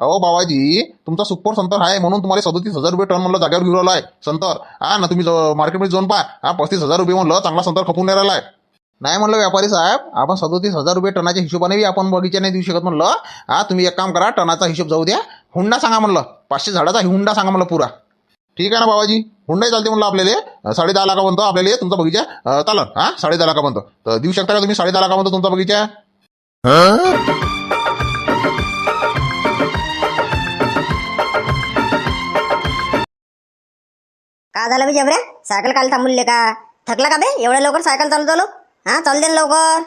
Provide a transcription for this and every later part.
अहो बाबाजी तुमचा सुपर संतर आहे म्हणून तुम्हाला सदतीस हजार रुपये टन म्हणलं जागेवर घेऊन राहिला आहे. संतर हा ना तुम्ही मार्केटमध्ये जाऊन पहा. हा पस्तीस हजार रुपये म्हणलं चांगला संतर खपून राहिला आहे. नाही म्हणलं व्यापारी साहेब आपण सदोतीस हजार रुपये टनाच्या हिशोबाने बी आपण बगीचा नाही देऊ शकत म्हणलं. हा तुम्ही एक काम करा टनाचा हिशोब जाऊ द्या. हुंडा सांगा म्हणलं. पाचशे झाडाचा हुंडा सांगा म्हणलं पुरा. ठीक आहे ना बाबाजी? हुंडाही चालते म्हणलं आपल्याला. साडे दहा लाखापर्यंत आपल्याला तुमचा बगीचा चालन. हा साडे दहा लाखापर्यंत. तर देऊ शकता का तुम्ही साडे दहा लाखापर्यंत तुमचा बगीचा? का झालं बी जबऱ्या सायकल काल थांबले का? थकला का बे? एवढ्या लवकर सायकल चालू चालू? हा चालू दे ना लवकर.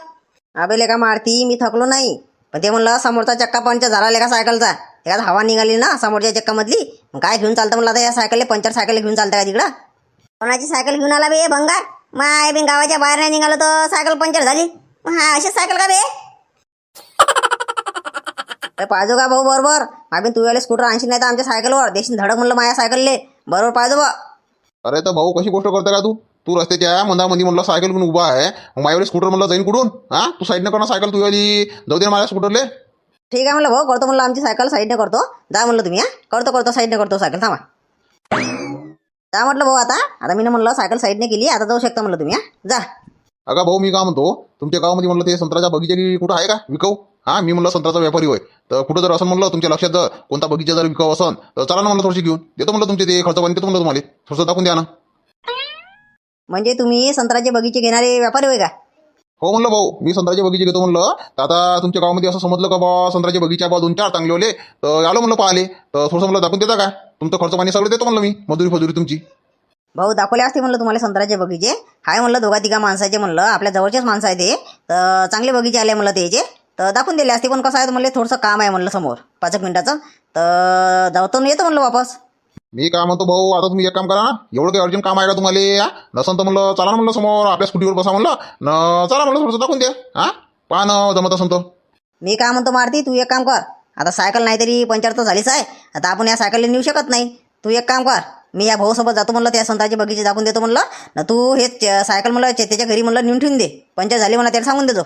अबे लेका मारती मी थकलो नाही. पण ते म्हणलं समोरचा चक्का पंचर झाला लेका सायकलचा. एखाद हवा निघाली ना समोरच्या चक्कामधली. मग काय घेऊन चालतं म्हणलं आता या सायकल पंचर सायकल घेऊन चालतं का तिकडं? कोणाची सायकल घेऊन आला बे भंगार? माय बी गावाच्या बाहेर नाही निघालो तर सायकल पंचर झाली. हा अशीच सायकल का बे? पाहिजो का भाऊ बरोबर? मागून तू याला स्कूटर आणशी नाही तर आमच्या सायकलवर. देशील धडक म्हणलं माझ्या सायकलले. बरोबर पाहिजो बा. अरे तर भाऊ कशी गोष्ट करते का तू? तू रस्त्याच्या मंदामध्ये म्हणलं सायकल घेऊन उभा आहे. मग स्कूटर म्हणलं जाईन कुठून? हा? तू साईडनं कर ना सायकल तू आली. जाऊ दे माझ्या स्कूटरले ठीक आहे म्हणलं भाऊ करतो म्हणलं आमची सायकल साईडने करतो. जा म्हणलं तुम्ही करतो करतो साईडने करतो सायकल थांबा. जा म्हटलं भाऊ आता. आता मी म्हणलं सायकल साईडने केली आता जाऊ शकता म्हणलं तुम्ही जा. अगा भाऊ मी काय म्हणतो तुमच्या गावामध्ये म्हणलं ते संत्र्याचा बगीचा की कुठं आहे का? विकऊ? हा मी म्हणलं संत्र्याचा व्यापारी होय. तर कुठं जर असं म्हणलं तुमच्या लक्षात जर कोणता बगीचा जर विकाऊ असन तर चला ना म्हणलं थोडीशी घेऊन. देतो म्हणलं तुमचे ते खर्च पाणी देतो म्हणलं तुम्हाला. थोडंसं दाखवून द्या ना. म्हणजे तुम्ही संत्र्याचे बगीचे घेणारे व्यापारी होय का? हो म्हणलं भाऊ मी संत्र्याचे बगीचे घेतो म्हणलं. तर आता तुमच्या गावामध्ये असं समजलं का बा संत्र्याचे बगीचा बा दोन चार चांगले होले? तर आलो म्हणलं पाहिले तर थोडंसं म्हणलं दाखवून देता का? तुमचं खर्च पाणी सगळं देतो म्हणलं मी मजुरी फजुरी तुमची. भाऊ दाखवले असते म्हणलं तुम्हाला संत्र्याचे बगीचे. हाय म्हणलं दोघा तिघा माणसाचे म्हणलं. आपल्या जवळचेच माणसं आहे ते. तर चांगले बगीचे आले म्हणलं त्याचे तर दाखवून दिले असते पण कसं आहे म्हणलं थोडंसं काम आहे म्हणलं समोर. पाच एक मिनिटाचं. तर जातो न येतो म्हणलं वापस. मी काय म्हणतो भाऊ आता तुम्ही एक काम करा ना. एवढं काही अर्जंट काम आहे का तुम्हाला? या नसन तर म्हणलं चला ना म्हणलं समोर. आपल्या स्कूटीवर बसा म्हणलं. न चला म्हणलं थोडंसं दाखवून द्या. हा? पहा ना जमत असेल तर. मी काय म्हणतो मारती तू एक काम कर. आता सायकल नाही तरी पंचर तर झालीच आहे. आता आपण या सायकलला नेऊ शकत नाही. तू एक काम कर. मी या भाऊसोबत जातो म्हणलं त्या संतांचे बगीचे दाखवून देतो म्हणलं. ना तू हे सायकल म्हणलं चेतेच्या घरी म्हणलं नेऊन ठेवून दे. पंचर झाली म्हणलं त्याला सांगून देतो.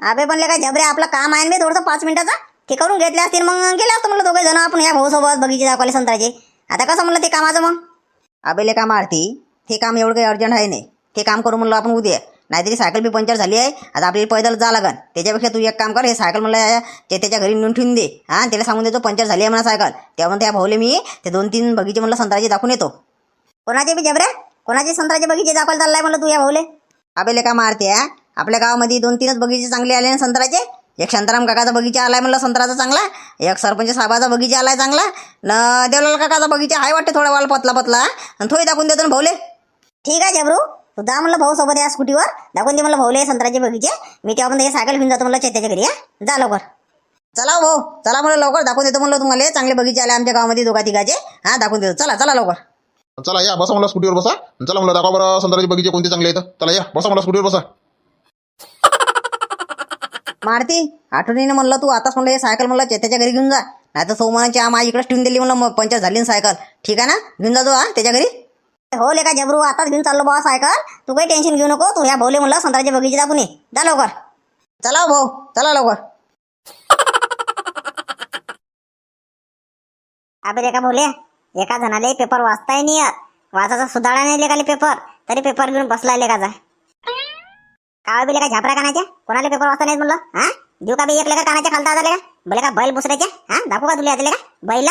अबे म्हणले काय झबरे आपलं काम आहे ना थोडंसं पाच मिनिटाचं. ते करून घेतले असतील मग गेले असतो म्हणलं दोघे जण आपण या भाऊसोबत बगीचे दाखवले संत्र्याचे आता कसं म्हणलं ते कामाचं मग? अबेले काम आरती ते काम एवढं काही अर्जंट आहे नाही. ते काम करू म्हणलं आपण उद्या. नाहीतरी सायकल बी पंचर झाली आहे. आता आपल्याला पैदल जा लागन त्याच्यापेक्षा तू एक काम कर हे सायकल मला ते त्याच्या घरी नेऊन ठेवून दे. हां त्याला सांगून देतो पंचर झाली आहे म्हणा सायकल. त्यामुळे त्या भाऊले मी ते दोन तीन बगीचे म्हणलं संत्राचे दाखवून येतो. कोणाचे बी जबऱ्या कोणाचे संत्राचे बगीचे दाखवायला चाललाय म्हणलं तू या भाऊले? आपल्याला का मारते हा? आपल्या गावामध्ये दोन तीनच बगीचे चांगले आले ना संत्र्याचे? एक शांताराम काकाचा बगीचा आलाय म्हणलं संत्र्याचा चांगला. एक सरपंच साहेबाचा बगीचा आलाय चांगला. न देवलाल काकाचा बगीचा आहे वाटते थोडा वाल पतला पतला. आणि थोडी दाखवून देतो ना भाऊले. ठीक आहे जबरू. तू जा म्हणलं भाऊ सोबत या स्कूटीवर. दाखवून दे म्हणलं भाऊले संत्र्याचे बगीचे. मी तेव्हा म्हणलं हे सायकल घेऊन जातो म्हणलं चेत्याच्या घरी हा. जा लवकर. चला हो भाऊ चला म्हणलं लवकर. दाखवून देतो म्हणलं तुम्हाला. चांगले बगीचे आले आमच्या गावामध्ये दोघा तिघाचे. हा दाखवून देतो. चला चला लवकर. चला या. बसा म्हणलं स्कूटीवर बसा. चला म्हणलं दाखवा बरं संत्र्याचे बगीचे कोणते चांगले आहेत. चला या. बसा म्हणलं स्कूटीवर बसा. मारती आठवणीने म्हणलं तू आताच म्हणलं हे सायकल म्हणलं चेत्याच्या घरी घेऊन जा. नाही तर सोमानाची आम आई इकडेच ठेवून दिली म्हणलं मग पंचर झाली ना सायकल. ठीक आहे ना? घेऊन जा जो हा त्याच्या घरी. हो लेका जबरू आताच घेऊन चाललो बाबा सायकल. तू काही टेन्शन घेऊ नको. तू ह्या भाऊले म्हणलं संत्र्याच्या बगीचे दाखवून ये. जा लवकर. चला हो भाऊ. चला लवकर. अबे लेका भोले एका जणाले पेपर वाचताय नाही येत. वाचायचा सुधारणा नाही लेखाले पेपर तरी पेपर घेऊन बसलाय लेखाचा काय बी लेका झापरा कानाच्या? कोणाला पेपर वाचता नाही म्हणलं? हा? देऊ का बी एक लेखा कानाच्या खालता आता लेका? बोले का बैल बुसऱ्याच्या? हा? दाखवू का तुला आता लेका? बैला?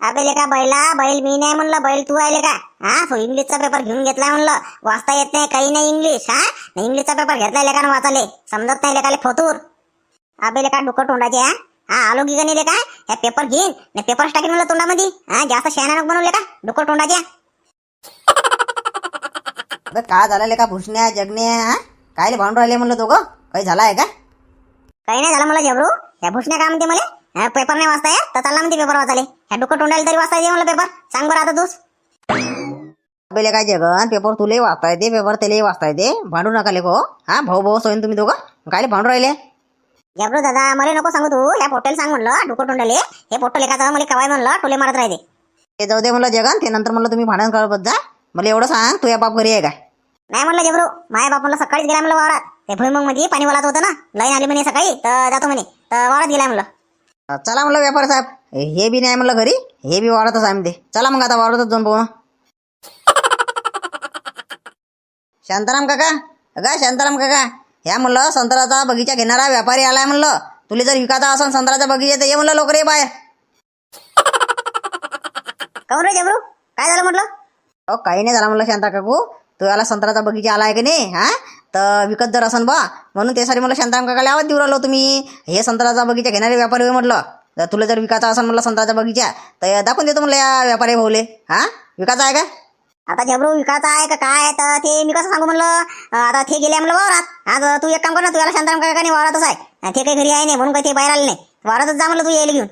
अबे लेका बैला बैल मी नाही म्हणलं बैल तू आहे लेका हा इंग्लिशचा पेपर घेऊन घेतलाय म्हणलं. वाचता येत नाही काही नाही इंग्लिश हा? न इंग्लिशचा पेपर घेतलाय लेकानं वाचाले? समजत नाही लेकाले फोतूर अबे लेका डुकर तोंडाचे हा? हा आलो की नाही लेका ह्या पेपर घेईन. नाही पेपरच टाकीन म्हणलं तोंडामध्ये? हा जास्त शहाणा नको बनवू लेका डुकर तोंडाच्या अबे काय झालं लेका भुसण्या जगण्या हा? काय भांडून राहिले म्हणलं दोघं? काही झालं आहे का? काही नाही झालं मला जबरू ह्या भुसण्या काय म्हणते मला? पेपर नाही वाचता येत? तर चालला म्हणते पेपर वाचाले ह्या डुकर तोंडाला तरी वाचता येते मला पेपर सांग बरं आता तूच. बेले काय जगन? पेपर तुलाही वाचता येते पेपर त्यालाही वाचता येते भांडू नका लेको हा. भाऊ भाऊ सोयीन तुम्ही दोघं. काय भांडून राहिले? जबरू दादा मला नको सांगू तू. ह्या पोटेल सांग म्हणलं डुकर तोंडाले. हे पोटल एखादा मला कवाय म्हणलं टोले मारत राहते ते जाऊ दे म्हणलं जगन ते नंतर म्हणलं तुम्ही भांडण करत जा. मला एवढं सांग तू या बाप घरी आहे का? नाही म्हणलं जबरू माझ्या बाप म्हणलं सकाळीच गेला म्हणलं वावरात. ते भुईमंगमध्ये पाणी वालात होतं ना लाईन आली म्हणे सकाळी तर जातो म्हणे. तर वावरात गेलाय म्हणलं. चला म्हणलं व्यापारी साहेब. हे बी नाही म्हणलं घरी हे बी वाढतच आहे म्हणते चला मग आता वाढतच जाऊन पाहू शांताराम काका? का शांताराम काका ह्या म्हणलं संत्र्याचा बगीचा घेणारा व्यापारी आलाय म्हणलं. तुला जर विकायचा असेल संत्र्याचा बगीचा तर ये म्हणलं लवकर ये बाहेर. काऊन रे जबरू? काय झालं म्हटलं? अहो काही नाही झालं म्हणलं शांता काकू. तू याला संत्र्याचा बगीचा आलाय की नाही हा? तर विकत जर असन बा म्हणून त्यासाठी मला शांताराम काकाला आवाज देऊ राहिलो तुम्ही. हे संत्र्याचा बगीचा घेणारे व्यापारी होय म्हटलं. तर तुला जर विकायचा असेल म्हणलं संत्र्याचा बगीचा तर दाखवून देतो म्हणलं या व्यापारी भाऊले. हा? विकायचा आहे का? आता झबरू विकायचा आहे का? काय तर ते मी कसं सांगू म्हणलं? आता ते गेले म्हणलं वावरात. आज तू एक काम कर ना तू याला शांताराम काका नाही वावरातच आहे. ते काही घरी आहे नाही म्हणून काही ते बाहेर आले नाही. वावरातच जा म्हणलं तू यायला घेऊन.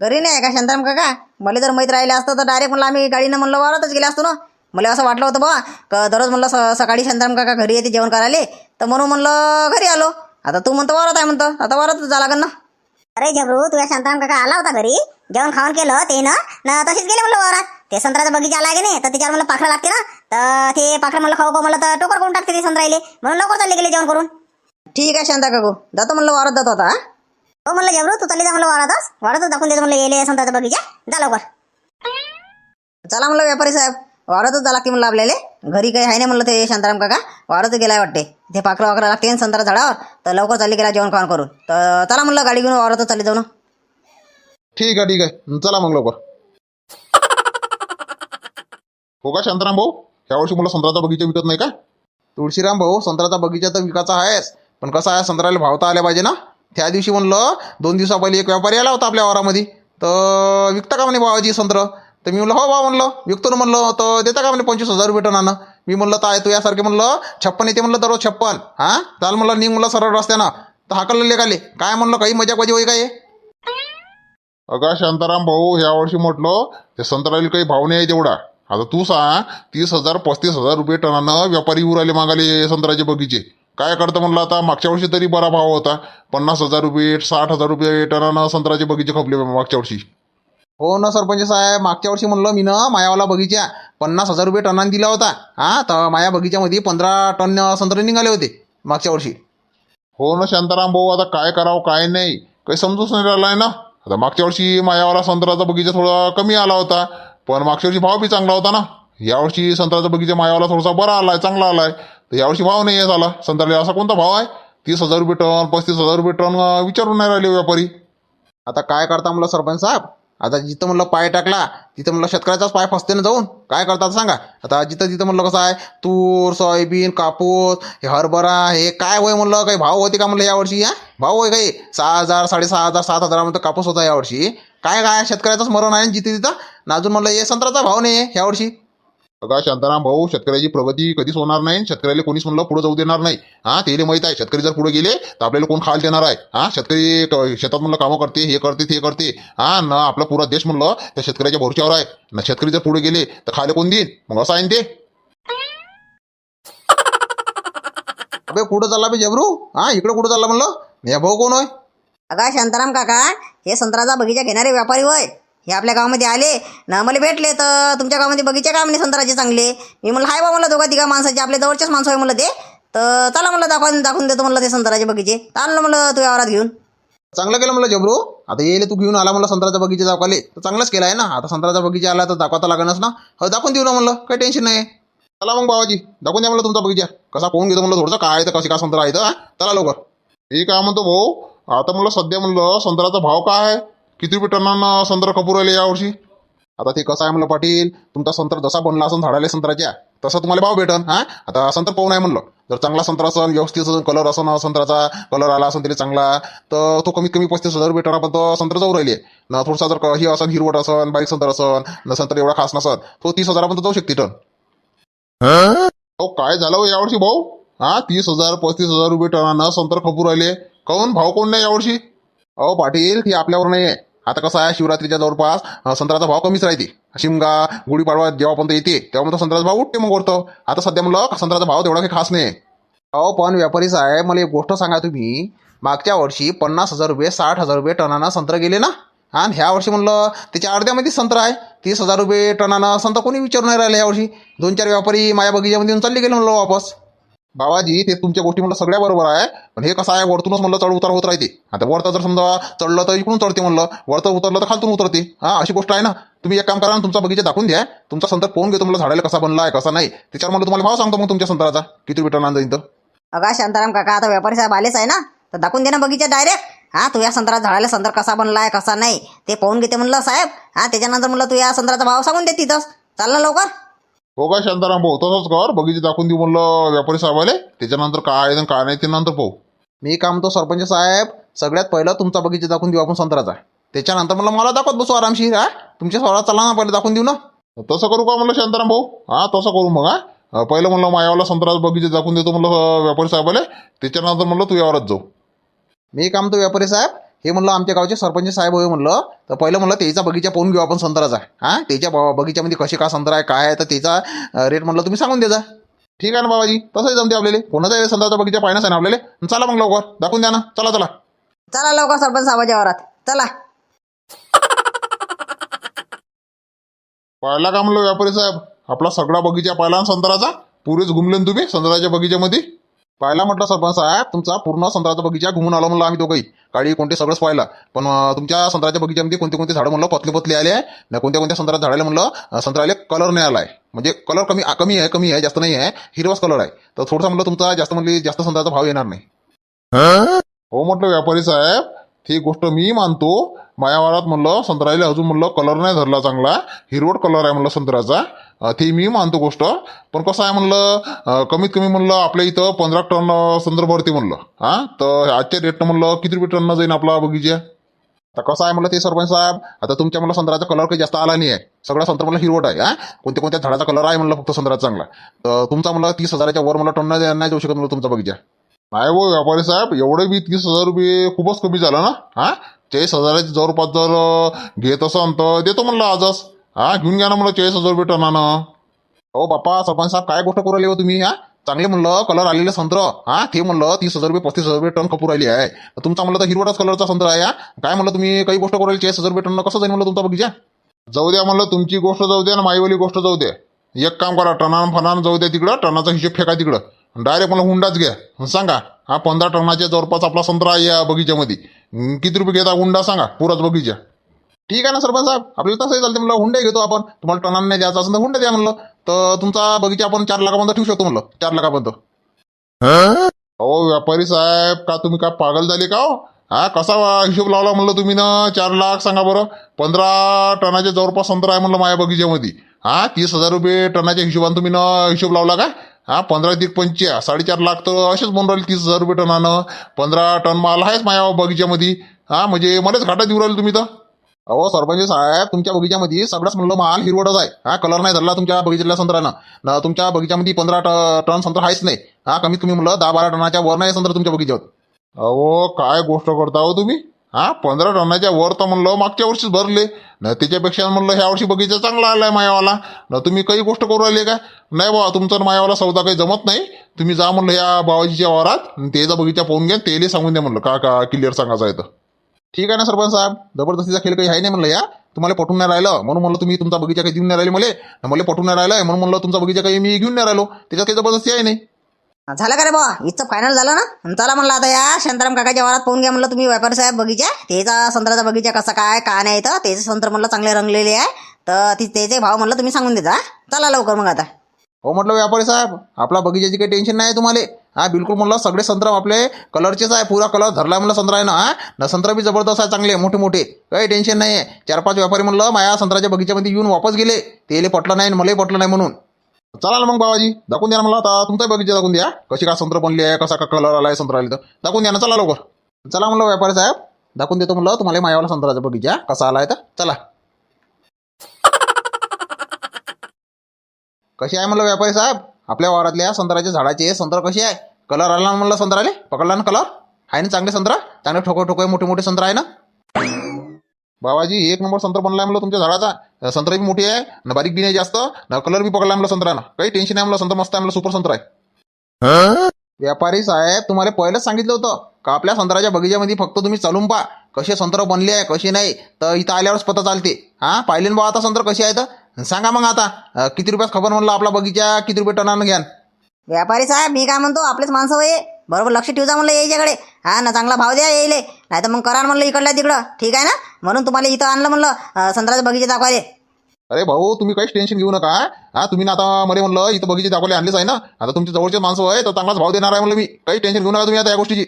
घरी नाही का शांताराम काका? मला जर माहीत राहिले असतं तर डायरेक्ट म्हणलं आम्ही गाडीनं म्हणलं वावरातच गेले असतो ना. मला असं वाटलं होतं बा का दररोज म्हणलं सकाळी शांताराम काका घरी येते जेवण करायला. तर म्हणून म्हणलं घरी आलो. आता तू म्हणतो वावरात आहे म्हणतो. आता वावरातच जा लागेल ना. अरे झबरू तुझ्या शांताराम काका आला होता घरी जेवण खाऊन केलं ते ना न तसेच गेले म्हणलं वावरात. ते संत्र्याचा बगीचा आला की नाही तर त्याच्यावर मला पाखरं लागते ना तर ते पाखरं म्हणलं खाऊ खाऊ मला तर टोकर करून टाकते ते संत्रायले. म्हणून लवकर चालले गेले जेवण करून. ठीक आहे शांता काकू जातो म्हणलं वावरात जातो आता हा? हो म्हणलं झबरू तू चालली जा म्हणलं वावरातच वावरातच दाखवून देतो म्हणलं येले संत्र्याचा बगीचा. जा लवकर. चला म्हणलं व्यापारी साहेब वावरातच जा लागते म्हणलं आपल्याला. घरी काही आहे नाही म्हणलं ते शांताराम काका वावरातच गेलाय वाटते. ते पाकरा वाकरा लागते ना संत्रा झाडावर तर लवकर चालली गेला जेवण खावण करून. तर चला म्हणलं गाडी घेऊन वावरात चालली जाऊ ना. ठीक आहे ठीक आहे. चला मग लवकर. हो का शांताराम भाऊ? यावर्षी मला संत्र्याचा बगीचा विकत नाही का? तुळशीराम भाऊ संत्र्याचा बगीचा तर विकायचा आहेच. पण कसं आहे संत्र्याला भावता आल्या पाहिजे ना? त्या दिवशी म्हणलं दोन दिवसा पहिले एक व्यापारी आला होता आपल्या वारामध्ये तर विकता का म्हणे भावाची संत्र? तर मी म्हणलं हो भाव म्हणलं. विकतो ना म्हणलं तर देता का म्हणे पंचवीस हजार रुपये टनानं? मी म्हणलं तर आहे तू यासारखे म्हणलं छप्पन येते म्हणलं दररोज छप्पन. हां? चाल म्हणलं निघ म्हणलं सरळ रस्त्यानं. तर हाकलले लेखाले काय म्हणलं काही मजा पाहिजे होई काय? अगा शांताराम भाऊ ह्या वर्षी म्हटलं ते संत्राला काही भाव नाही आहे तेवढा. आता तू सांग तीस हजार पस्तीस हजार रुपये टनानं व्यापारी उराले मागाले संत्र्याचे बगीचे. काय करतं म्हणलं आता? मागच्या वर्षी तरी बरा भाव होता. पन्नास हजार रुपये साठ हजार रुपये टनानं संत्राचे बगीचे खपले मागच्या वर्षी. हो ना सरपंच साहेब. मागच्या वर्षी म्हणलं मी ना मायावाला बगीचा. पन्नास हजार रुपये टनानं दिला होता. हां तर माया बगीच्यामध्ये पंधरा टन संत्रे निघाले होते मागच्या वर्षी. हो ना शांताराम भाऊ आता काय करावं काय नाही. काही समजूच नाही राहिलं आहे ना. आता मागच्या वर्षी मायावाला संत्र्याचा बगीचा थोडा कमी आला होता. पण मागच्या वर्षी भाव बी चांगला होता ना. यावर्षी संत्र्याचा बगीचा मायावाला थोडासा बरा आलाय चांगला आलाय. तर यावर्षी भाव नाही आहे झाला. संत्र्याला असा कोणता भाव आहे? तीस हजार रुपये टन पस्तीस हजार रुपये टन विचारून नाही राहिले व्यापारी. आता काय करता म्हणलं सरपंच साहेब? आता जिथं म्हणलं पाय टाकला तिथं म्हणलं शेतकऱ्याचाच पाय फसते ना जाऊन. काय करतात सांगा? आता जिथं जिथं म्हणलं कसं आहे तूर सोयाबीन कापूस हे हरभरा हे काय होय म्हणलं काही भाव होते का म्हणलं यावर्षी या भाव होय काही? सहा हजार साडेसहा हजार सात हजारामध्ये कापूस होता यावर्षी. काय काय? शेतकऱ्याचंच मरण आहे जिथे तिथं? ना अजून म्हणलं हे संत्र्याचा भाव नाही आहे यावर्षी. बघा शांताराम भाऊ शेतकऱ्याची प्रगती कधीच होणार नाही शेतकऱ्याला कोणीच म्हणलं पुढे जाऊ देणार नाही. हा तेले माहीत आहे शेतकरी जर पुढे गेले तर आपल्याला कोण खायला देणार आहे? हा शेतकरी शेतात म्हणलं कामं करते हे करते ते करते. हा ना आपला पुरा देश म्हणलं त्या शेतकऱ्याच्या भरोश्यावर आहे. ना शेतकरी जर पुढे गेले तर खायला कोण देईन? मग असं आहे ना ते? अबे कुठं चालला बे जबरू? हा इकडं कुठं चालला म्हणलं? या भाऊ कोण होय? अगा शांताराम काका हे संत्र्याचा बगीचा घेणारे व्यापारी होय. हे आपल्या गावामध्ये आले ना मला भेटले तर तुमच्या गावामध्ये बगीचे काय म्हणे संत्र्याचे चांगले? मी म्हणलं हाय बा मला दोघा तिघा माणसाचे आपल्या जवळचेच माणसं आहे म्हणलं ते. तर चला म्हणलं दाखवून दाखवून देतो म्हणलं ते संत्र्याचे बगीचे. तर आणलं म्हणलं तू वावरात घेऊन. चांगलं केलं म्हणलं जबरू आता येईल तू घेऊन आला म्हणलं संत्र्याचा बगीचा दाखवाले तर चांगलंच केलं आहे ना. आता संत्र्याचा बगीचा आला तर दाखवता लागणच ना. हो दाखवून देऊ ना म्हणलं. काही टेन्शन नाही चला मग बाबाजी दाखवून द्या म्हणलं तुमचा बगीचा. कसा कोण घेतो म्हणलं थोडंसं. काय तर कशी काय संत्रा आहे तर चला लवकर. हे काय म्हणतो भाऊ आता म्हणलं सध्या म्हणलं संत्र्याचा भाव काय आहे? किती रुपये टनानं संत्रा खपूर राहिले यावर्षी? आता ते कसं आहे म्हणलं पाटील तुमचा संत्र जसा बनला असेल झाडाले संत्र्याच्या तसं तुम्हाला भाव भेटन हा? आता संत्र पाहून आहे म्हणलं. जर चांगला संत्रा असेल व्यवस्थित कलर असेल संत्र्याचा कलर आला असेल तरी चांगला तर तो कमीत कमी पस्तीस हजार रुपये टनापर्यंत संत्र जाऊ राहिले. ना थोडासा जर हे असेल हिरवट असेल बारीक संत्र असेल न संत्र एवढा खास नसेल तो तीस हजारापर्यंत जाऊ शकते टन. अहो काय झालं हो यावर्षी भाऊ? हा तीस हजार पस्तीस हजार रुपये टनानं संत्र खपूर राहिले. काऊन? भाव कोण नाही यावर्षी? अहो पाटील ती आपल्यावर नाही आहे आता कसं आहे? शिवरात्रीच्या जवळपास संत्र्याचा भाव कमीच राहते. शिमगा गुढीपाडवा जेव्हापर्यंत येते तेव्हा म्हणतो संत्र्याचा भाव उठते मग वरतं आता सध्या म्हणलं संत्र्याचा भाव तेवढा काही खास नाही. अहो पण व्यापारी साहेब मला एक गोष्ट सांगा तुम्ही. मागच्या वर्षी पन्नास हजार रुपये साठ हजार रुपये टनानं संत्र गेले ना? आणि ह्या वर्षी म्हणलं त्याच्या अर्ध्यामध्ये संत्र आहे. तीस हजार रुपये टनानं संत्र कोणी विचारून नाही राहिलं ह्या वर्षी? दोन चार व्यापारी माझ्या बगीच्यामध्ये येऊन चालले गेले म्हणलं वापस. बाबाजी ते तुमच्या गोष्टी म्हणलं सगळ्या बरोबर आहे. पण हे कसं आहे वरतूनच म्हणलं चढ उतार होत राहते. आता वरता जर समजा चढलं तर इकडून चढते म्हणलं. वरतं उतरलं तर खालतून उतरते. हा अशी गोष्ट आहे ना. तुम्ही एक काम करा ना तुमचा बगीचा दाखवून द्या. तुमचा संतर पाहून घेतो मला झाडाला कसा बनला आहे कसा नाही. त्याच्यावर म्हणलं तुम्हाला भाव सांगतो मग तुमच्या संतराचा. किती रिटर्न टन जाईल तर अगा शांताराम काका आता व्यापारी साहेब आलेच आहे ना. तर दाखवून दे ना बगीचा डायरेक्ट हा तू या संत्रा झाडाला संतर कसा बनलाय कसा नाही ते पाहून घेते म्हणलं साहेब. हा त्याच्यानंतर म्हणलं तू या संत्राचा भाव सांगून दे तिथंच. चाल ना लवकर. हो का शांताराम भाऊ? तसंच कर. बगीचे दाखवून देऊ म्हणलं व्यापारी साहेबाले. त्याच्यानंतर काय आहे काय नाही ते नंतर पाहू. मी काम तो सरपंच साहेब सगळ्यात पहिलं तुमचा बगीचा दाखवून देऊ आपण संत्र्याचा. त्याच्यानंतर मला मला दाखवत बसू आरामशीर हा? तुमच्या स्वरात चला ना पहिले दाखवून देऊ ना. तसं करू का म्हणलं शांताराम भाऊ? हा तसं करू मग हा? पहिलं म्हणलं मायावाला संत्रा बगीचे दाखवून देतो म्हणलं व्यापारी साहेबाले. त्याच्यानंतर म्हणलं तू यावरच जाऊ. मी काम तो व्यापारी साहेब हे म्हणलं आमच्या गावचे सरपंच साहेब होय म्हणलं. तर पहिलं म्हणलं त्याचा बगीचा पाहून घेऊ आपण संत्र्याचा. हां? त्याच्या बगीच्यामध्ये कशी का संत्रा आहे काय आहे? तर त्याचा रेट म्हणलं तुम्ही सांगून द्याचा ठीक आहे ना बाबाजी? तसंही जमते आपल्याला. कोणाचा आहे संत्र्याचा बगीचा पाहण्यास आहे ना आपल्याला. चला मग लवकर. दाखवून द्या ना. चला चला. चला लवकर सरपंच साहेबाच्या वरात चला. पाहिला का म्हणलं व्यापारी साहेब? आपला सगळा बगीचा पाहिला ना संत्र्याचा? पुरेच घुमले ना तुम्ही संत्र्याच्या बगीच्यामध्ये? पाहिला म्हटलं सरपंच साहेब तुमचा पूर्ण संत्र्याचा बगीचा घुमून आलो म्हणलं आम्ही दोघंही. काळी कोणते सगळंच पाहिलं. पण तुमच्या संत्र्याच्या बगीच्यामध्ये कोणते कोणते झाडं म्हणलं पतले पतले आले आहे. ना कोणत्या कोणत्या संत्र्यात झाडाला म्हणलं संत्र्याला कलर नाही आला आहे म्हणजे कलर कमी आ, कमी आहे कमी आहे जास्त नाही आहे. हिरवाच कलर आहे. तर थोडंसं म्हणलं तुमचा जास्त म्हणजे जास्त संत्र्याचा भाव येणार नाही. हो म्हटलं व्यापारी साहेब ती गोष्ट मी मानतो. मायावारात म्हणलं संत्र्याला अजून म्हणलं कलर नाही धरला चांगला. हिरवट कलर आहे म्हणलं संत्र्याचा. ते मी मानतो गोष्ट. पण कसं आहे म्हणलं कमीत कमी म्हणलं आपल्या इथं पंधरा टन संत्र भरते म्हणलं. हां? तर आजच्या रेटनं म्हणलं किती रुपये टन जाईन आपला बगीचा? आता कसं आहे म्हणलं ते सरपंच साहेब आता तुमच्या मला संत्र्याचा कलर काही जास्त आला नाही आहे सगळा संत्र मला हिरवट आहे हा? कोणत्या कोणत्या झाडाचा कलर आहे म्हणलं फक्त संत्र्याचा चांगला. तर तुमचा मला तीस हजाराच्या वर मला टन नाही जाऊ शकत म्हणलं तुमचा बगीचा. नाही हो व्यापारी साहेब एवढे बी तीस हजार रुपये खूपच कमी झालं ना? हा? चाळीस हजाराच्या जवळपास जर घेत असन तर देतो म्हणलं आजच. हा घेऊन घ्या ना म्हणलं चाळीस हजार रुपये टनानं. हो बाप्पा सरपंच साहेब काय गोष्ट करू राहिले हो तुम्ही हा? चांगले म्हणलं कलर आलेले संत्र. हा ते म्हणलं तीस हजार रुपये पस्तीस हजार रुपये टन कपूर राहिली आहे. तुमचा म्हणलं तर हिरवटाच कलरचा संत्र आहे हा? काय म्हणलं तुम्ही काही गोष्ट करू राहिली चाळीस हजार रुपये टन कसं जाईल म्हणलं तुमचा बगीचा? जाऊ द्या म्हणलं तुमची गोष्ट जाऊ द्या ना माईवाली गोष्ट जाऊ द्या. एक काम करा टनानं फनान जाऊ द्या तिकडं टनाचा हिशोब फेका तिकडं. डायरेक्ट मला हुंडाच घ्या. सांगा. हा पंधरा टनाच्या जवळपास आपला संत्रा आहे या बगीच्यामध्ये. किती रुपये घेता? हुंडा सांगा पुराच बगीचा. ठीक आहे ना सरपंच साहेब? आपल्याला तसंही चालते म्हणलं हुंडे घेतो आपण. तुम्हाला टनानं नाही द्यायचा असेल तर हुंडा द्या म्हणलं. तर तुमचा बगीचा आपण चार लाखापर्यंत ठेवू शकतो म्हणलं चार लाखापर्यंत. अहो व्यापारी साहेब का तुम्ही काय पागल झाले का हो? हा कसा वा- हिशोब लावला म्हणलं तुम्ही ना? चार लाख सांगा बरं. पंधरा टनाच्या जवळपास संत्रा आहे म्हणलं माझ्या बगीच्यामध्ये. हा तीस हजार रुपये टनाच्या हिशोबाने तुम्ही ना हिशोब लावला का हा पंधरा तीस पंचे साडेचार लाख तर असेच म्हणून राहिले तीस हजार रुपये टनानं. पंधरा टन माल आहेच माझ्या बगीच्यामध्ये. हा म्हणजे मलाच घाटा देऊ राहिले तुम्ही तर. अहो सरपंच साहेब तुमच्या बगीच्यामध्ये सगळंच म्हणलं माल हिरवडच आहे. हा कलर नाही धरला तुमच्या बगीच्यातल्या संत्र्यानं. न तुमच्या बगीच्यामध्ये पंधरा टन संत्र आहेच नाही. हा कमीत कमी म्हणलं दहा बारा टनाच्या वर नाही संत्र तुमच्या बगीच्यावर अहो काय गोष्ट करता हो तुम्ही? हा पंधरा टनाच्या वर तर म्हणलं मागच्या वर्षीच भरले. न त्याच्यापेक्षा म्हणलं ह्या वर्षी बगीचा चांगला आलाय मायावाला. न तुम्ही काही गोष्ट करू राहिले का? नाही बाबा तुमचा मायावाला सौदा काही जमत नाही. तुम्ही जा म्हणलं ह्या बाबाजीच्या वारात त्याचा बगीचा पाहून घ्या तेले सांगून द्या म्हणलं. का का क्लिअर सांगायचं आहे तर. ठीक आहे ना सरपंच साहेब? जबरदस्तीचा खेळ काही आहे नाही म्हणलं या? तुम्हाला पटून नाही राहिलं? म्हणून म्हणलं तुम्ही तुमचा बगीचा काही देऊन नाही राहिले मला. मला पटून नाही राहिलं म्हणून म्हणलं तुमचा बगीचा काही मी घेऊन नाही राहिलो. त्याच्यात काही जबरदस्ती आहे नाही. झालं का रे बा इथचं फायनल झालं ना? चला म्हणलं आता या शांताराम काकाच्या वारात पाहून घ्या म्हणलं तुम्ही व्यापारी साहेब बगीचा. त्याचा संत्र्याचा बगीचा कसा काय का नाही तर त्याचे संत्र म्हणलं चांगले रंगलेले आहे. तर ती त्याचे भाव म्हणलं तुम्ही सांगून देता चला लवकर मग आता. हो म्हटलं व्यापारी साहेब आपला बगीचाची काही टेन्शन नाही तुम्हाला. हा बिलकुल म्हणलं सगळे संत्र आपले कलरचेच आहे पुरा कलर धरला म्हणलं संत्र आहे ना हा. न संत्र बी जबरदस्त आहे चांगले मोठे मोठे काही टेन्शन नाही आहे चार पाच व्यापारी म्हणलं माझ्या संत्र्याच्या बगीच्यामध्ये येऊन वापस गेले. तेले पटलं नाही आणि मलाही पटलं नाही म्हणून. चला ना मग बाबाजी दाखवून द्या ना मला आता. तुमचा बगीचा दाखवून द्या. कशी का संत्र बनली आहे कसा का कलर आला आहे संत्र आले तर. दाखवून द्या ना चला लवकर. चला म्हणलं व्यापारी साहेब. दाखवून देतो म्हणलं तुम्हाला मायावाला संत्राचा बगीचा. कसा आला आहे तर. चला. कशी आहे म्हणलं व्यापारी साहेब? आपल्या वावरातल्या संत्राच्या झाडाचे संत्र कशी आहे? कलर आला ना म्हणलं संत्राले? पकडला ना कलर? आहे ना चांगले संत्रा? चांगले ठोको ठोको मोठे मोठे संत्र आहे ना? बाबाजी एक नंबर संत्र बनलाय म्हणलं तुमच्या झाडाचा. संत्र बी मोठी आहे ना बारीक बी नाही जास्त ना कलर बी पकडला म्हणलं संत्रानं. काही टेन्शन नाही म्हणलं संत्र मस्त आहे म्हणलं सुपर संत्र आहे. व्यापारी साहेब तुम्हाला पहिलंच सांगितलं होतं का आपल्या संत्र्याच्या बगीच्यामध्ये फक्त तुम्ही चालून पहा कसे संत्र बनले आहे कसे नाही. तर इथं आल्यावरच पता चालते. हां पाहिले ना बा आता संत्र कसे आहेत. सांगा मग आता किती रुपयात खबर म्हणलं आपला बगीचा किती रुपये टनानं घ्यान? व्यापारी साहेब मी काय म्हणतो आपलेच माणसं वय बरोबर लक्ष ठेवजा म्हणलं यायच्याकडे हा ना चांगला भाव द्या येईल नाही तर मग करा म्हणलं इकडल्या तिकडं. ठीक आहे ना? म्हणून तुम्हाला इथं आणलं म्हणलं संत्र्याचं बगीचे दाखवायले. अरे भाऊ तुम्ही काहीच टेन्शन घेऊ नका. हा तुम्ही ना आता मला म्हणलं इथं बगीचे दाखवले आणलेच आहे ना. आता तुमच्या जवळचे माणसं आहे तर चांगलाच भाव देणार आहे म्हणलं मी. काही टेन्शन घेऊ नका तुम्ही आता या गोष्टीची.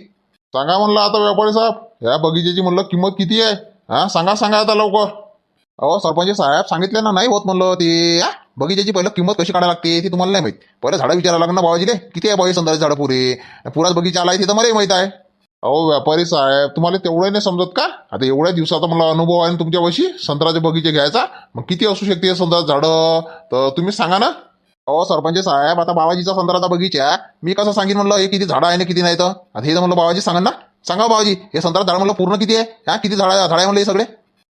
सांगा म्हणलं आता व्यापारी साहेब या बगीचेची म्हणलं किंमत किती आहे? हा सांगा सांगा आता लवकर. अहो सरपंच साहेब सांगितले ना नाही होत म्हणलं ते. हा, बगीच्याची पहिलं किंमत कशी काढायला लागते ती तुम्हाला नाही माहीत. पहिलं झाडं विचारायला लागणार बाबाजीले किती आहे बाई संध्याचे झाडं पुरे? पुराच बगीचा आलाय तिथं तर मलाही माहीत आहे. अहो व्यापारी साहेब तुम्हाला तेवढं नाही समजत का? आता एवढ्या दिवसाचा मला अनुभव आहे तुमच्या वर्षी संत्र्याचे बगीचे घ्यायचा. मग किती असू शकते संत्रा झाडं? तर तुम्ही सांगा ना. अहो सरपंच साहेब आता बाबाजीचा संत्राचा बगीचा मी कसं सांगेन म्हणलं हे किती झाडं आहे ना किती नाही तर? आता हे तर म्हणलं बाबाजी सांगा ना. सांगा हो, बाबाजी हे संत्रा झाड म्हणलं पूर्ण किती आहे? हा किती झाडं झाडं आहे म्हणलं हे सगळे?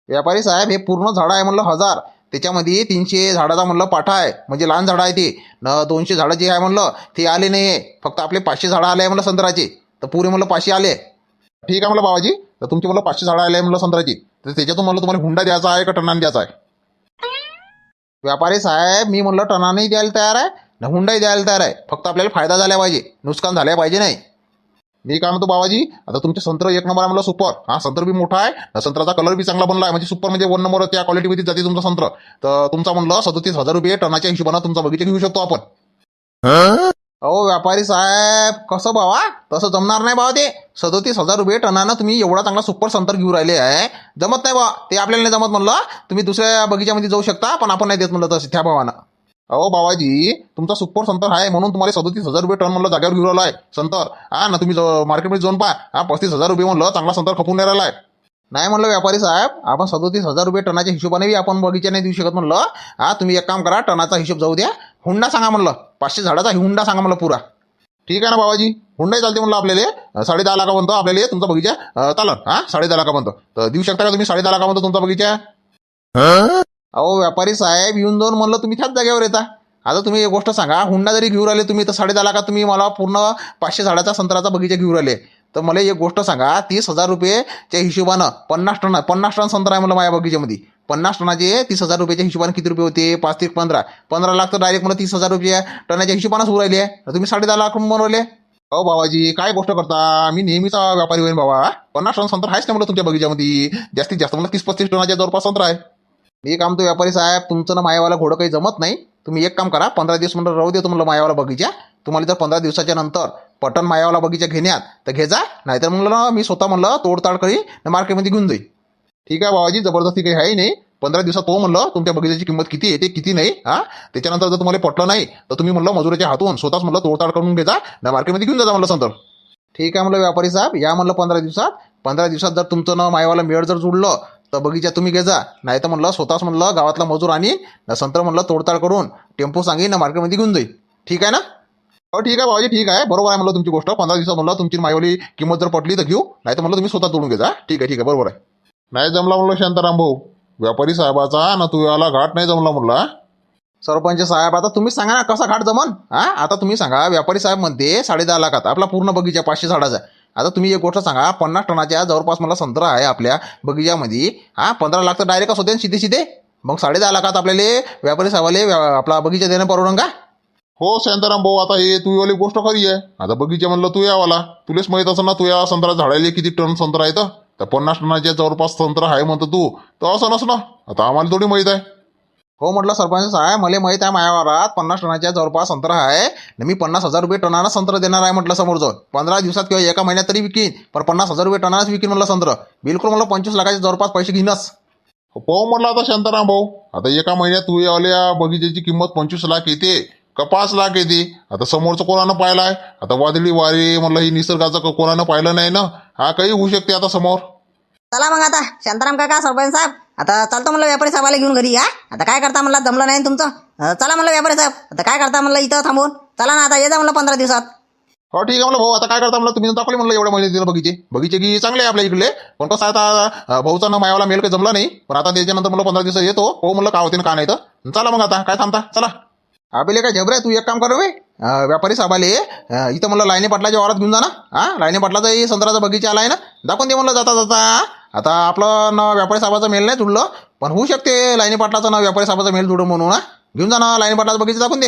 व्यापारी साहेब हे पूर्ण झाडं आहे म्हणलं हजार. त्याच्यामध्ये तीनशे झाडाचा म्हणलं पाठा आहे. म्हणजे लहान झाडं आहे ते. न दोनशे झाडं जे आहे म्हणलं ते आले नाही आहे फक्त आपले पाचशे झाडं आले आहे म्हणलं संत्र्याचे. तर पुरे म्हणलं पाचशे आले ठीक आहे म्हणलं बाबाजी? तर तुमची म्हणलं पाचशे झाडं आले आहे म्हणलं संत्राची तर त्याच्यातून म्हणलं तुम्हाला हुंडा द्यायचा आहे का टनाने द्यायचा आहे? व्यापारी साहेब मी म्हणलं टनानेही द्यायला तयार आहे न हुंडाही द्यायला तयार आहे. फक्त आपल्याला फायदा झाला पाहिजे. नुकसान झाल्या पाहिजे नाही. मी काय म्हणतो बाबाजी आता तुमचे संत्र एक नंबर आहे म्हणलं सुपर हा संत्र बी मोठा आहे. संत्राचा कलर बी चांगला बनला आहे म्हणजे सुपर म्हणजे वन नंबर त्या क्वालिटीमध्ये जाते तुमचं संत्र. तर तुमचा म्हणलं सदोतीस हजार रुपये टनाच्या हिशोबानं तुमचा बगीचा घेऊ शकतो आपण. अहो व्यापारी साहेब कसं बाबा तसं जमणार नाही बाबा ते. सदोतीस हजार रुपये टनानं तुम्ही एवढा चांगला सुपर संतर घेऊन राहिले आहे. जमत नाही बा ते आपल्याला नाही जमत म्हणलं. तुम्ही दुसऱ्या बगीच्यामध्ये जाऊ शकता पण आपण नाही देत म्हणलं तसं. त्या भावानं. अहो बाबाजी तुमचा सुपर संतर आहे म्हणून तुम्हाला सदतीस हजार रुपये टन म्हणलं जागेवर घेऊन राहिला आहे संतर हा ना तुम्ही मार्केटमध्ये जाऊन पहा. हा पस्तीस हजार रुपये म्हणलं चांगला संतर खपून राहिला आहे नाही म्हणलं व्यापारी साहेब आपण सदोतीस हजार रुपये टनाच्या हिशोबाने बी आपण बगीचा नाही देऊ शकत म्हणलं. हा तुम्ही एक काम करा टनाचा हिशोब जाऊ द्या. हुंडा सांगा म्हणलं. पाचशे झाडाचा हुंडा सांगा म्हणलं पुरा. ठीक आहे ना बाबाजी? हुंडाही चालते म्हणलं आपल्याला. साडे दहा लाखापर्यंत आपल्याला तुमचा बगीचा चालन. हा साडे दहा लाखापर्यंत. तर देऊ शकता का तुम्ही साडे दहा लाखापर्यंत तुमचा बगीचा? अहो व्यापारी साहेब येऊन जाऊन म्हणलं तुम्ही त्याच जागेवर येता. आता तुम्ही एक गोष्ट सांगा हुंडा जरी घेऊन राहिले तुम्ही तर साडे दहा लाखात तुम्ही मला पूर्ण पाचशे झाडाचा संत्र्याचा बगीचा घेऊन राहिले. तर मला एक गोष्ट सांगा तीस हजार रुपयेच्या हिशोबानं पन्नास टन पन्नास टन संत्रा आहे मला माझ्या बगीच्यामध्ये. पन्नास टनाचे तीस हजार रुपयाच्या हिशोबाने किती रुपये होते? पाच ते पंधरा. पंधरा लाख तर डायरेक्ट मला तीस हजार रुपये टनाच्या हिशोबानं सुरू राहिले. तुम्ही साडे दहा लाख बनवले अहो बाबाजी काय गोष्ट करता? मी नेहमीचा व्यापारी होईन बाबा. पन्नास टन संत्र आहेच ना मला तुमच्या बगीच्यामध्ये? जास्तीत जास्त मला तीस पस्तीस टनाच्या जवळपास संत्र आहे. मी काम तो व्यापारी साहेब तुमचं ना मायावाला घोडं काही जमत नाही. तुम्ही एक काम करा पंधरा दिवस म्हणून राहू देतो तुम्हाला मायावाला बगीचा. तुम्हाला जर पंधरा दिवसाच्या नंतर पटन मायावाला बगीचा घेण्यात तर घे जा. नाहीतर म्हणलं ना मी स्वतः म्हणलं तोडताड करी मार्केटमध्ये घेऊन जाईल ठीक आहे बाबाजी जबरदस्ती काही आहे नाही. पंधरा दिवसात तो म्हणलं तुमच्या बगीचाची किंमत किती आहे ते किती नाही हा? त्याच्यानंतर जर तुम्हाला पटलं नाही तर तुम्ही म्हणलं मजुराच्या हातून स्वतःच म्हणलं तोडताड करून घेजा ना मार्केटमध्ये घेऊन जा म्हणलं संतर. ठीक आहे म्हणलं व्यापारी साहेब या म्हणलं पंधरा दिवसात. पंधरा दिवसात जर तुमचं ना मायवाला मेळ जर जुडलं तर बगीचा तुम्ही घेजा. नाही तर म्हणलं स्वतःच म्हणलं गावातला मजूर आणि संत्र म्हणलं तोडताड करून टेम्पो सांगेन ना मार्केटमध्ये घेऊन जाईल ठीक आहे ना? हो ठीक आहे बाबाजी ठीक आहे. बरोबर आहे म्हणलं तुमची गोष्ट. पंधरा दिवसात म्हणलं तुमची मायवली किंमत जर पटली तर घेऊ. नाही तर म्हणलं तुम्ही स्वतः तोडून घेजा. ठीक आहे ठीक आहे. बरोबर आहे. नाही जमला म्हणलं शांताराम भाऊ. व्यापारी साहेबाचा ना तू याला घाट नाही जमला म्हणला सरपंच साहेब आता तुम्ही सांगा ना कसा घाट जमन? हा? आता तुम्ही सांगा व्यापारी साहेब म्हणते साडे दहा लाखात. आपला पूर्ण बगीचा पाचशे झाडाचा आता तुम्ही एक गोष्ट सांगा पन्नास टनाच्या जवळपास मला संत्रा आहे आपल्या बगीच्यामध्ये. हा पंधरा लाख तर डायरेक्ट होते सीधे सीधे. मग साडे दहा लाखात आपल्याला व्यापारी साहेबाले व्या- आपला बगीचा देणं परवडन का? हो शांताराम भाऊ आता हे तू वाली गोष्ट खरी आहे. आता बगीचा म्हणलं तू यावाला तुलेच माहीत असं ना तू या संत्रा झाडायला किती टन संत्रा आहे तर पन्नास टनाच्या जवळपास संत्रा आहे म्हणतो तू. तर असं नस ना. आता आम्हाला थोडी माहीत आहे. हो म्हटलं सरपंच साहेब मला माहीत आहे मायावरात पन्नास टनाच्या जवळपास संत्र आहे आणि मी पन्नास हजार रुपये टनानं संत्र देणार आहे म्हटलं समोर जाऊन पंधरा दिवसात किंवा एका महिन्यात तरी विकीन पण पन्नास हजार रुपये टनानंच विकीन म्हटलं संत्र. बिलकुल मला पंचवीस लाखाच्या जवळपास पैसे घेणंच पाहू हो म्हटलं आता शांताराम भाऊ आता एका महिन्यात तू या बगीचेची किंमत पंचवीस लाख येते का पाच लाख येते. आता समोरचं कोणानं आहे आता वादळी वारे म्हटलं ही निसर्गाचं कोणानं पाहिलं नाही ना? हा काही होऊ शकते आता समोर. चला मग आता. शांताराम काका सरपंच साहेब आता चालतो म्हणलं व्यापारी साहेबाला घेऊन घरी या आता काय करता म्हणला? जमलं नाही तुमचं? अं, चला म्हणलं व्यापारी साहेब आता काय करता म्हणलं? इथं थांबून. चला ना आता ये जा म्हणलं पंधरा दिवसात. हो ठीक आहे म्हणलं भाऊ आता काय करता म्हणलं? तुम्ही दाखवले म्हणलं एवढ्या महिने दिलं बगीचे. बगीचे की चांगले आहे आपल्या इकडले. पण कसं आहे आता अं, भाऊचा ना मायावाला मेल काही जमला नाही. पण आता त्याच्यानंतर म्हणलं पंधरा दिवस येतो. हो म्हणलं का होते ना का नाही तर. चला मग आता काय थांबता? चला. आपले काय झबरे तू? एक काम कर रे अं, व्यापारी साहेबाले अं, इथं म्हणलं लाईने पाटलाच्या वारात घेऊन जा ना. हा लाईने पाटलाचा हे संत्र्याचा बगीचा आलाय ना. दाखवून दे म्हणलं जाता जाता. आता आपलं ना व्यापारी साहेबाचा मेल नाही जुडलं पण होऊ शकते लाईने पाटलाचा ना व्यापारी साहेबाचा मेल जुडं म्हणून ना घेऊन जा ना लाईने पाटलाचा बगीचा दाखवून दे.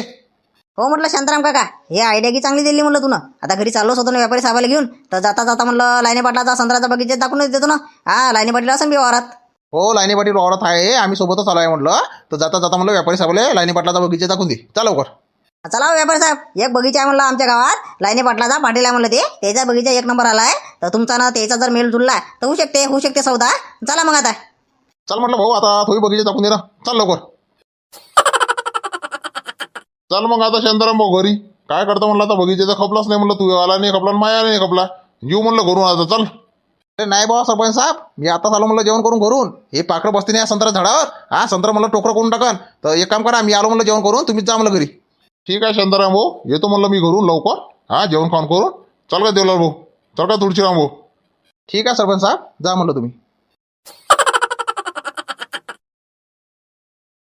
हो म्हटलं शांताराम काका हे आयडिया की चांगली दिली म्हणलं तुनं. आता घरी चाललोच होतो ना व्यापारी साहेबाला घेऊन तर जाता जाता म्हणलं लाईने पाटलाचा संत्र्याचा बगीचा दाखवूनच देतो ना. हा लाईने पाटील असं बी वावरात. हो लाईनी पाटील वावरात आहे आम्ही सोबतच आलो आहे म्हटलं तर जाता जाता म्हणलं व्यापारी साहेबले लाईनी पाटलाचा बगीचा दाखवून दे. चला लवकर. चला हो व्यापारी साहेब. एक बगीचा आहे म्हणलं आमच्या गावात. लाईने पाटलाचा पाटील आहे म्हणलं ते. त्याचा बगीचा एक नंबर आलाय. तर तुमचा ना त्याचा जर मेल जुळला तर होऊ शकते होऊ शकते सौदा. चला मग आता. चल म्हटलं भाऊ आता थोडी बगीचा दाखवून दे ना. चल लवकर. चल मग आता शांताराम भाऊ घरी. काय करतो म्हणलं आता बगीचा तर खपलाच नाही म्हणलं तू आला नाही खपला आणि माया नाही खपला. येऊ म्हणलं घरून आता चल. अरे नाही बाबा सरपंच साहेब. मी आताच आलो म्हणलं जेवण करून घरून. हे पाकडं बसते नाही संत्रा झाडावर. हा संत्रा म्हणलं टोकरं करून टाकन. तर एक काम करा मी आलो म्हणलं जेवण करून. तुम्हीच जा म्हणलं घरी. ठीक आहे शांताराम भाऊ. येतो म्हणलं मी घरून लवकर. हा जेवण खाऊन करून. चल का देवलाल भाऊ. चल का तुळशीराम भाऊ. ठीक आहे सरपंच साहेब. जा म्हणलं तुम्ही.